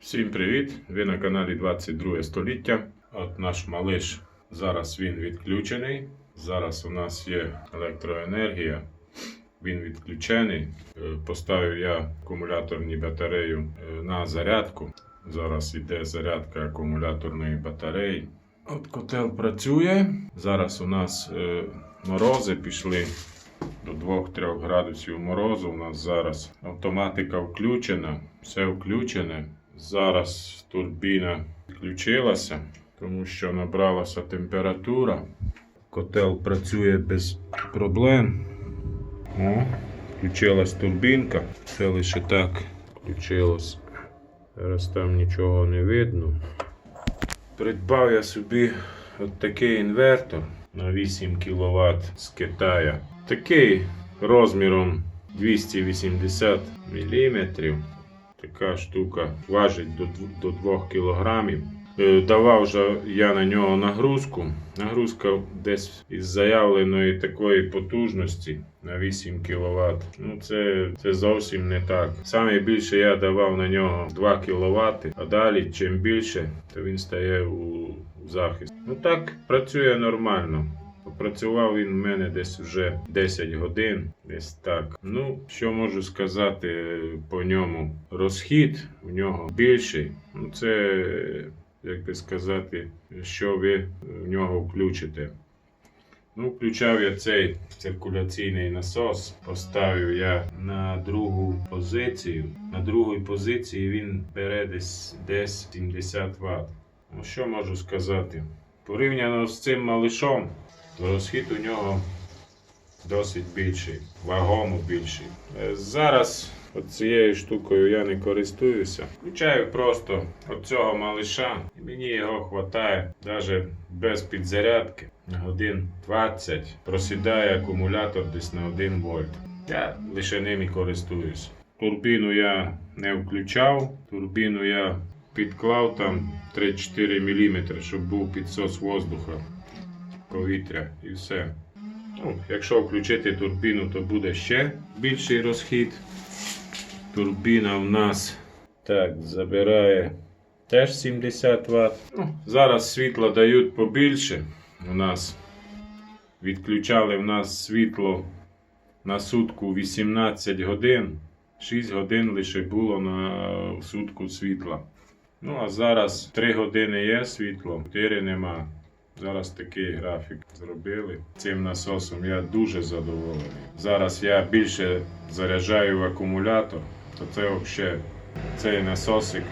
Всім привіт! Ви на каналі 22 століття. От наш малиш. Зараз він відключений. Зараз у нас є електроенергія. Він відключений. Е, Поставив я акумуляторні батарею е, на зарядку. Зараз йде зарядка акумуляторної батареї. От котел працює. Зараз у нас е, морози пішли до 2-3 градусів морозу. У нас зараз автоматика включена, все включене. Зараз турбіна включилася, тому що набралася температура. Котел працює без проблем. О, включилась турбінка. Це лише так включилось. Зараз там нічого не видно. Придбав я собі от такий інвертор на 8 кВт з Китаю. Такий розміром 280 мм. Така штука важить до, до 2 кг. Давав же я на нього нагрузку. Нагрузка десь із заявленої такої потужності на 8 кВт. Ну це, це зовсім не так. Саме більше я давав на нього 2 кВт, а далі чим більше, то він стає у захист. Ну так працює нормально. Попрацював він в мене десь вже 10 годин, десь так. Ну, що можу сказати по ньому? Розхід у нього більший. Ну, це, як би сказати, що ви в нього включите. Ну, включав я цей циркуляційний насос, поставив я на другу позицію. На другій позиції він бере десь, десь 70 Вт. Ну, що можу сказати? Порівняно з цим малишом, розхід у нього досить більший, вагомо більший. Е, Зараз цією штукою я не користуюся. Включаю просто от цього малиша, і мені його вистачає навіть без підзарядки. На годин 20 просідає акумулятор десь на 1 вольт. Я лише ним і користуюся. Турбіну я не включав, турбіну я підклав там 3-4 мм, щоб був підсос воздуха повітря і все. Ну, якщо включити турбіну, то буде ще більший розхід. Турбіна в нас так, забирає теж 70 Вт. Ну, зараз світла дають побільше. У нас відключали в нас світло на сутку 18 годин. 6 годин лише було на сутку світла. Ну а зараз 3 години є світло, 4 нема. Зараз такий графік зробили. Цим насосом я дуже задоволений. Зараз я більше заряджаю в акумулятор, то це взагалі цей насосик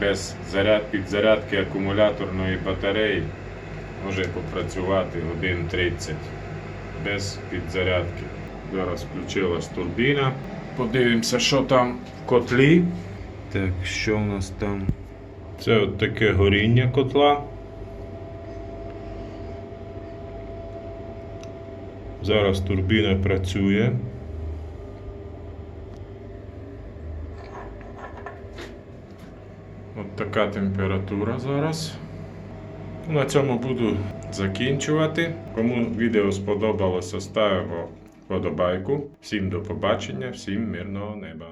без заряд, підзарядки акумуляторної батареї може попрацювати годин 30 без підзарядки. Зараз включилась турбіна. Подивимося, що там в котлі. Так, що у нас там? Це от таке горіння котла. Зараз турбіна працює. От така температура зараз. На цьому буду закінчувати. Кому відео сподобалося, ставимо вподобайку. Всім до побачення, всім мирного неба.